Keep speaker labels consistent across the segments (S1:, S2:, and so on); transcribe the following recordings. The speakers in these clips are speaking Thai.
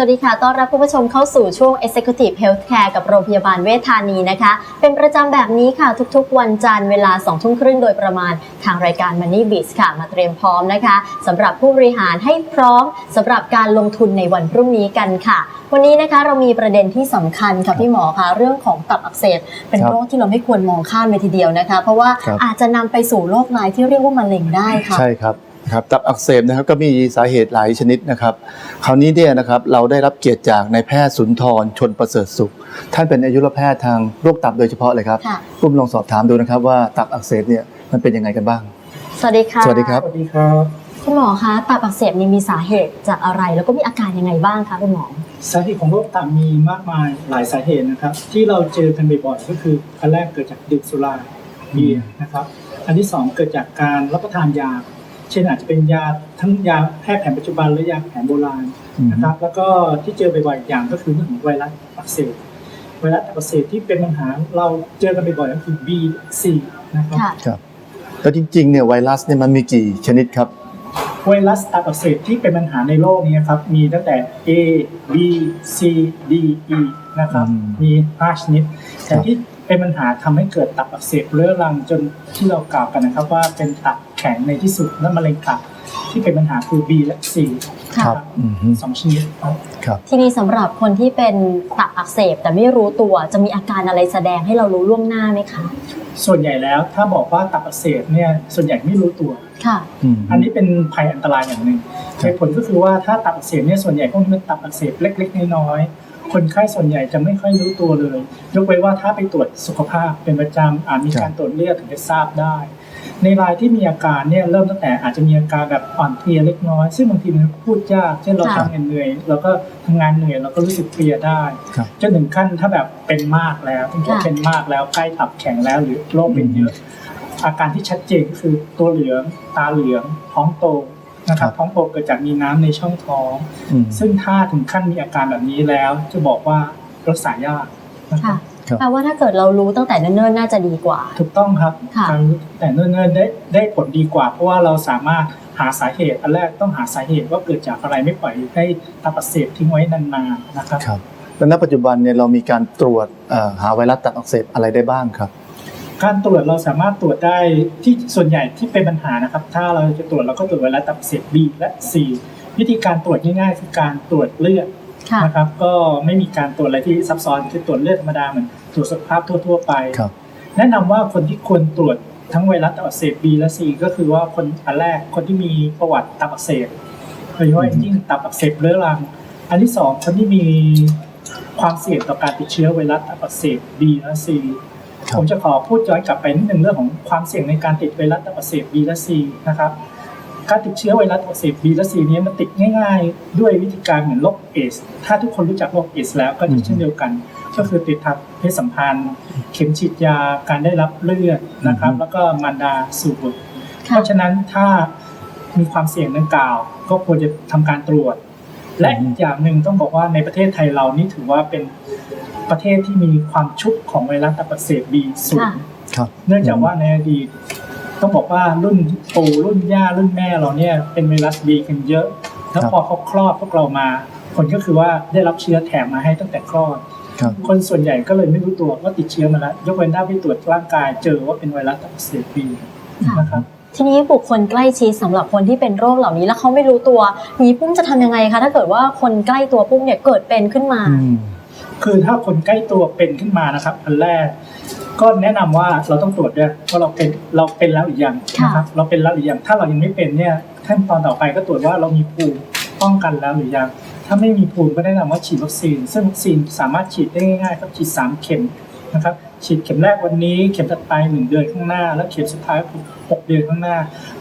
S1: สวัสดีค่ะ ต้อนรับคุณผู้ชมเข้าสู่ช่วง Executive Healthcare กับโรงพยาบาลเวชธานีนะคะ เป็นประจำแบบนี้ค่ะทุกๆ วันจันทร์เวลา2ทุ่มครึ่งโดยประมาณทางรายการ Money b i z ค่ะ มาเตรียมพร้อมนะคะสำหรับผู้บริหารให้พร้อมสำหรับการลงทุนในวันพรุ่งนี้กันค่ะ วันนี้นะคะเรามีประเด็นที่สำคัญค่ะพี่หมอคะเรื่องของตับอักเสบเป็น
S2: ครับ
S1: โรคที่เราไม่ควรมองข้ามเลยทีเดียวนะคะ เพราะว่า
S2: ครับ
S1: อาจจะนำไปสู่โรคร้ายที่เรียกว่ามะเร็งได้ค่ะ
S2: ใช่ครับ ครับตับอักเสบนะครับก็มีสาเหตุหลายชนิดนะครับ คราวนี้เนี่ยนะครับเราได้รับเกียรติจากนายแพทย์สุนทรชนประเสริฐสุข ท่านเป็นอายุรแพทย์ทางโรคตับโดยเฉพาะเลยครับ
S1: ค่ะ
S2: ปุ้มลองสอบถามดูนะครับว่าตับอักเสบเนี่ยมันเป็นยังไงกันบ้าง
S1: สวัสดีค่ะ
S2: สวัสดีครับ
S3: สวัสดีครับ
S1: คุณหมอคะตับอักเสบนี่มีสาเหตุจากอะไร แล้วก็มีอาการยังไงบ้างคะคุณหมอ
S3: สาเหตุของโรคตับมีมากมายหลายสาเหตุนะครับ ที่เราเจอกันบ่อยๆก็คืออันแรกเกิดจากดื่มสุราเบียร์นะครับ อันที่สองเกิดจากการรับประทานยา เช่นอาจจะเป็นยาทั้งยาแพทย์แผนปัจจุบันหรือยาแผนโบราณนะครับ แล้วก็ที่เจอบ่อยๆอีกอย่างก็คือเรื่องของไวรัสอักเสบไวรัสอักเสบที่เป็นปัญหาเราเจอกันบ่อยๆก็คือ B C นะครับ
S1: ค่ะ
S2: ครับแล้วจริงๆเนี่ยไวรัสเนี่ยมันมีกี่ชนิดครับ
S3: ไวรัสตับอักเสบที่เป็นปัญหาในโลกนี้ครับมีตั้งแต่ A B C D E นะครับ
S2: อืม
S3: มี5ชนิดแต่
S2: ครับ
S3: ที่เป็นปัญหาทำให้เกิดตับอักเสบเรื้อรังจนที่เรากล่าวกันนะครับว่าเป็นตับ แข็งในที่สุดและมะเร็งตับที่เป็นปัญหาคือ B และ C
S1: ค่ะ
S3: ครับ
S2: อืมฮึ
S3: สองชนิดครับ
S2: ครับ
S1: ทีนี้สำหรับคนที่เป็นตับอักเสบแต่ไม่รู้ตัวจะมีอาการอะไรแสดงให้เรารู้ล่วงหน้าไหมคะ
S3: ส่วนใหญ่แล้วถ้าบอกว่าตับอักเสบเนี่ยส่วนใหญ่ไม่รู้ตัว
S1: ค่ะ
S2: ม
S3: อันนี้เป็นภัยอันตรายอย่างหนึ่งเหตุผลก็คือว่าถ้าตับอักเสบเนี่ยส่วนใหญ่พวกนี้เป็นตับอักเสบเล็ก ๆ น้อยๆคนไข้ส่วนใหญ่จะไม่ค่อยรู้ตัวเลย ยกเว้นว่าถ้าไปตรวจสุขภาพเป็นประจำอาจมีการตรวจเลือดถึงจะทราบได้ ในรายที่มีอาการเนี่ยเริ่มตั้งแต่อาจจะมีอาการแบบอ่อนเพลียเล็กน้อย ซึ่งบางทีมันพูดยากเช่นเรา
S1: ค่ะ
S3: ทำงานเหนื่อยเราก็ทำงานเหนื่อยเราก็รู้สึกเพลียได้
S2: ครับ
S3: จนถึงขั้นถ้าแบบเป็นมากแล้วถึงจะเป็นมากแล้วใกล้ตับแข็งแล้วหรือโรคเป็นเยอะ อาการที่ชัดเจนก็คือตัวเหลืองตาเหลืองท้องโตนะครับท้องโตเกิดจากมีน้ำในช่องท้อง
S2: อืม
S3: ซึ่งถ้าถึงขั้นมีอาการแบบนี้แล้วจะบอกว่ารักษายากนะครั
S1: ค่ะ
S3: บ
S2: ครับ
S1: แปลว่าถ้าเกิดเรารู้ตั้งแต่เนิ่นๆน่าจะดีกว่า
S3: ถูกต้องครับ
S1: ค่ะ
S3: การแต่เนิ่นๆได้ได้ผลดีกว่า เพราะว่าเราสามารถหาสาเหตุอันแรกต้องหาสาเหตุว่าเกิดจากอะไรไม่ปล่อยให้ตับอักเสบทิ้งไว้นานๆนะครับ
S2: ครับแล้วณปัจจุบันเนี่ยเรามีการตรวจเอ่อหาไวรัสตับอักเสบอะไรได้บ้างครับ
S3: การตรวจเราสามารถตรวจได้ที่ส่วนใหญ่ที่เป็นปัญหานะครับ ถ้าเราจะตรวจเราก็ตรวจไวรัสตับอักเสบ B และ C วิธีการตรวจง่ายๆคือการตรวจเลือด
S1: ค่ะ
S3: นะครับ ก็ไม่มีการตรวจอะไรที่ซับซ้อนคือตรวจเลือดธรรมดาเหมือน ตรวจสุขภาพทั่ว ๆ ไป
S2: ครับ
S3: แนะนำว่าคนที่ควรตรวจทั้งไวรัสตับอักเสบ B และ C ก็คือว่าคนอันแรกคนที่มีประวัติตับอักเสบโดยเฉพาะอย่างยิ่งตับอักเสบเรื้อรัง อันที่สองคนที่มีความเสี่ยงต่อการติดเชื้อไวรัสตับอักเสบ B และ C
S2: ครับ
S3: ผมจะขอพูดย้อนกลับไปนิดนึงเรื่องของความเสี่ยงในการติดไวรัสตับอักเสบ B และ C นะครับการติดเชื้อไวรัสตับอักเสบ B และ C นี้มันติดง่าย ๆ ด้วยวิธีการเหมือนโรคเอส ถ้าทุกคนรู้จักโรคเอสแล้วก็จะเช่นเดียวกัน ก็คือติดทางเพศสัมพันธ์ เข็มฉีดยาการได้รับเลือดนะครับ
S2: อืม
S3: แล้วก็มารดาสู่บุตรเพ
S1: ค่ะ
S3: ราะฉะนั้นถ้ามีความเสี่ยงดังกล่าว ก็ควรจะทำการตรวจ และอีกอย่างหนึ่งต้องบอกว่าในประเทศไทยเรานี่ถือว่าเป็นประเทศที่มีความชุกของไวรัสตับอักเสบบีสูง
S1: ค่ะ
S2: ครับ
S3: เนื่องจากว่าในอดีตต้องบอกว่ารุ่นปู่รุ่นย่ารุ่นแม่เราเนี่ยเป็นไวรัสบีกันเยอะแล้ว
S2: ครับ
S3: พอเขาคลอดพวกเรามา ผลก็คือว่าได้รับเชื้อแถมมาให้ตั้งแต่คลอด
S2: ครับ
S3: คนส่วนใหญ่ก็เลยไม่รู้ตัวว่าติดเชื้อมาแล้ว ยกเว้นถ้าไปตรวจร่างกายเจอว่าเป็นไวรัสตับอักเสบบี
S1: ค่ะ
S3: นะครับ
S1: ทีนี้บุคคลใกล้ชิดสำหรับคนที่เป็นโรคเหล่านี้แล้วเขาไม่รู้ตัวนี้ปุ้มจะทำยังไงคะถ้าเกิดว่าคนใกล้ตัวปุ้มเนี่ยเกิดเป็นขึ้นมา
S2: อืม
S3: คือถ้าคนใกล้ตัวเป็นขึ้นมานะครับอันแรก ก็แนะนำว่าเราต้องตรวจด้วยว่าเราเป็นเราเป็นแล้วหรือยัง
S1: ค่ะ
S3: นะครับเราเป็นแล้วหรือยังถ้าเรายังไม่เป็นเนี่ยขั้นตอนต่อไปก็ตรวจว่าเรามีภูมิป้องกันแล้วหรือยัง ถ้าไม่มีภูมิก็แนะนำว่าฉีดวัคซีน ซึ่งวัคซีนสามารถฉีดได้ง่ายๆครับฉีดสามเข็มนะครับฉีดเข็มแรกวันนี้เข็มถัดไปหนึ่งเดือนข้างหน้า และเข็มสุดท้ายหกเดือนข้างหน้า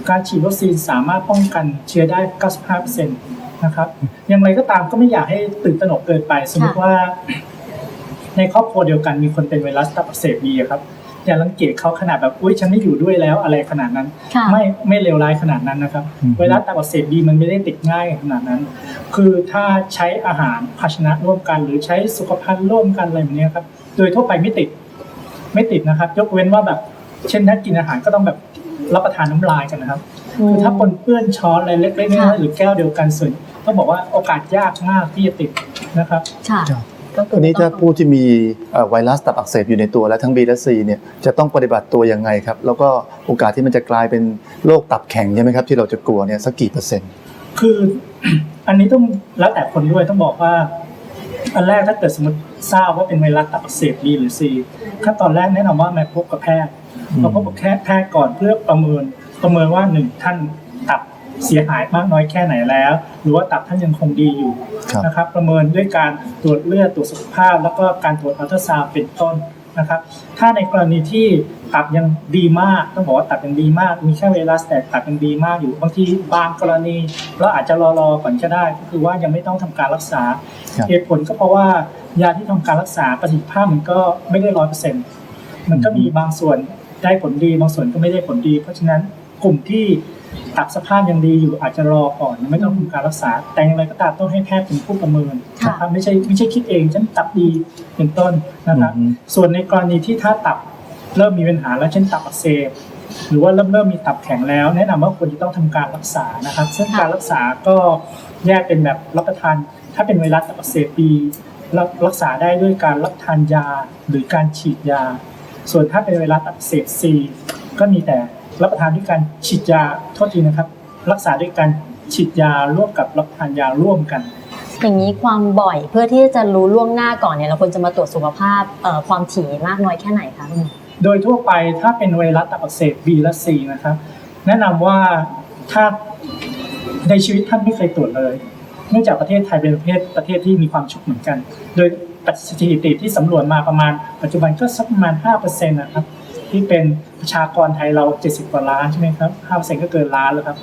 S3: การฉีดวัคซีนสามารถป้องกันเชื้อได้ 95%นะครับอย่างไรก็ตามก็ไม่อยากให้ตื่นตระหนกเกินไป สมมติว่า ในครอบครัวเดียวกันมีคนเป็นไวรัสตับอักเสบบีครับ อย่ารังเกียจเขาขนาดแบบอุ้ยฉันไม่อยู่ด้วยแล้วอะไรขนาดนั้น
S1: ค่ะ
S3: ไม่ไม่เลวร้ายขนาดนั้นนะครับ
S2: อืม
S3: ไวรัสตับอักเสบบีมันไม่ได้ติดง่ายขนาดนั้น คือถ้าใช้อาหารภาชนะร่วมกัน หรือใช้สุขภัณฑ์ร่วมกันอะไรแบบเนี้ยครับ โดยทั่วไปไม่ติดไม่ติดนะครับ ยกเว้นว่าแบบ เช่นถ้ากินอาหารก็ต้องแบบรับประทานน้ำลายกันนะครับคือถ้าปนเปื้อนช้อนอะไรเล็กๆน้อยๆหรือแก้วเดียวกันส่วนต้องบอกว่าโอกาสยากมากที่จะติดนะครับ
S1: ค่ะ
S2: ครับ
S1: ก็คื
S2: ที
S1: อ
S2: นี้ถ้า
S1: ต้อง
S2: ผู้ที่มีเอ่อไวรัสตับอักเสบอยู่ในตัวและทั้ง B และ C เนี่ยจะต้องปฏิบัติตัวยังไงครับ แล้วก็โอกาสที่มันจะกลายเป็นโรคตับแข็งใช่ไหมครับ ที่เราจะกลัวเนี่ยสักกี่เปอร์เซ็นต์
S3: คืออันนี้ต้องแล้วแต่คนด้วยต้องบอกว่า อันแรกถ้าเกิดสมมติทราบว่าเป็นไวรัสตับอักเสบ B หรือ C ขั้นตอนแรกแนะนำว่ามาพบกับแพทย์
S2: อืม
S3: มาพบกับแพทย์แพทย์ก่อนเพื่อประเมินประเมินว่าหนึ่งท่านตับ เสียหายมากน้อยแค่ไหนแล้ว หรือว่าตับท่านยังคงดีอยู่
S2: ครับ
S3: นะครับ ประเมินด้วยการตรวจเลือดตรวจสุขภาพ แล้วก็การตรวจอัลตราซาวด์เป็นต้นนะครับ ถ้าในกรณีที่ตับยังดีมากต้องบอกว่าตับยังดีมาก มีแค่ไวรัสแต่ตับยังดีมากอยู่บางทีบางกรณีเราอาจจะรอรอๆก่อนก็ได้ ก็คือว่ายังไม่ต้องทำการรักษา
S2: ครับ
S3: เหตุผลก็เพราะว่ายาที่ทำการรักษาประสิทธิภาพมันก็ไม่ได้ร้อยเปอร์เซ็นต์มันก็มีบางส่วนได้ผลดีบางส่วนก็ไม่ได้ผลดี เพราะฉะนั้น กลุ่มที่ตับสภาพยังดีอยู่อาจจะรอก่อนยังไม่ต้องทำการรักษา แต่อย่างไรก็ตามต้องให้แพทย์เป็นผู้ประเมิน
S1: ค่ะ
S3: นะครับไม่ใช่ไม่ใช่คิดเองฉันตับดีเป็นต้นนะครับ
S2: อืม
S3: ส่วนในกรณีที่ถ้าตับเริ่มมีปัญหาแล้วเช่นตับอักเสบหรือว่าเริ่มเริ่มมีตับแข็งแล้ว แนะนำว่าควรจะต้องทำการรักษานะครับซึ่งการรักษาก็แยกเป็นแบบรับประทาน ถ้าเป็นไวรัสตับอักเสบบีรับรักษาได้ด้วยการรับประทานยาหรือการฉีดยา ส่วนถ้าเป็นไวรัสตับอักเสบซีก็มีแต่ รับประทานด้วยการฉีดยาโทษทีนะครับ รักษาด้วยการฉีดยาร่วมกับรับประทานยาร่วมกัน
S1: อย่างนี้ความบ่อยเพื่อที่จะรู้ล่วงหน้าก่อนเนี่ยเราควรจะมาตรวจสุขภาพเอ่อความถี่มากน้อยแค่ไหนคะคุณหมอ
S3: โดยทั่วไปถ้าเป็นไวรัสตับอักเสบ B และ C นะครับ แนะนำว่าถ้าในชีวิตท่านไม่เคยตรวจเลย เนื่องจากประเทศไทยเป็นประเทศประเทศที่มีความชุกเหมือนกัน โดยสถิติที่สำรวจมาประมาณปัจจุบันก็สักประมาณ5%นะครับ ที่เป็นประชากรไทยเรา 70 กว่าล้านใช่ไหมครับ5%ก็เกินล้านแล้วครับ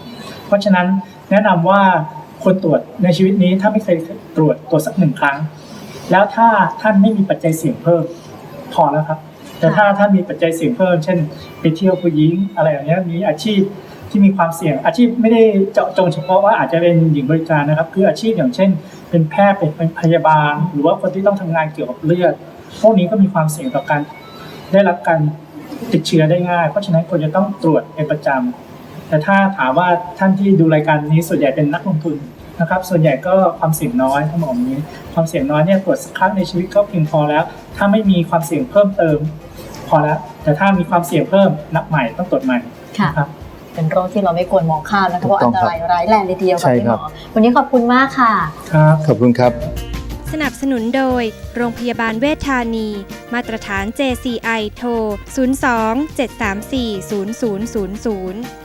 S3: เพราะฉะนั้นแนะนำว่าคนตรวจในชีวิตนี้ถ้าไม่เคยตรวจตรวจสักหนึ่งครั้ง แล้วถ้าท่านไม่มีปัจจัยเสี่ยงเพิ่มพอแล้วครับ แต่ถ้าท่านมีปัจจัยเสี่ยงเพิ่ม เช่น ไปเที่ยวผู้หญิงอะไรอย่างเงี้ยมีอาชีพที่มีความเสี่ยง อาชีพไม่ได้เจาะจงเฉพาะว่าอาจจะเป็นหญิงบริการนะครับ คืออาชีพอย่างเช่น เป็นแพทย์เป็นพยาบาล หรือว่าคนที่ต้องทำงานเกี่ยวกับเลือดพวกนี้ก็มีความเสี่ยงต่อการได้รับการ ติดเชื้อได้ง่าย เพราะฉะนั้นควรจะต้องตรวจเป็นประจำแต่ถ้าถามว่าท่านที่ดูรายการนี้ส่วนใหญ่เป็นนักลงทุนนะครับ ส่วนใหญ่ก็ความเสี่ยงน้อยทั้งหมดนี้ ความเสี่ยงน้อยเนี่ยตรวจสักครั้งในชีวิตก็เพียงพอแล้ว ถ้าไม่มีความเสี่ยงเพิ่มเติม พอแล้ว แต่ถ้ามีความเสี่ยงเพิ่มนับใหม่ต้องตรวจใหม่
S1: ค่ะ
S3: นะครับ
S1: เป็นโรคที่เราไม่ควรมองข้ามนะคะเพราะ
S2: ถู
S1: อั
S2: ก
S1: น
S2: ต้อง
S1: ตรายร้ายแรงเลยทีเดียว
S2: ใช่
S1: ค่ะพี่ห
S2: ครั
S1: ม
S2: บ
S1: อวันนี้ขอบคุณมากค่ะ
S3: ครับ
S2: ขอบคุณครับ
S4: สนับสนุนโดย โรงพยาบาลเวชธานี มาตรฐาน JCI โทร 02 734 0000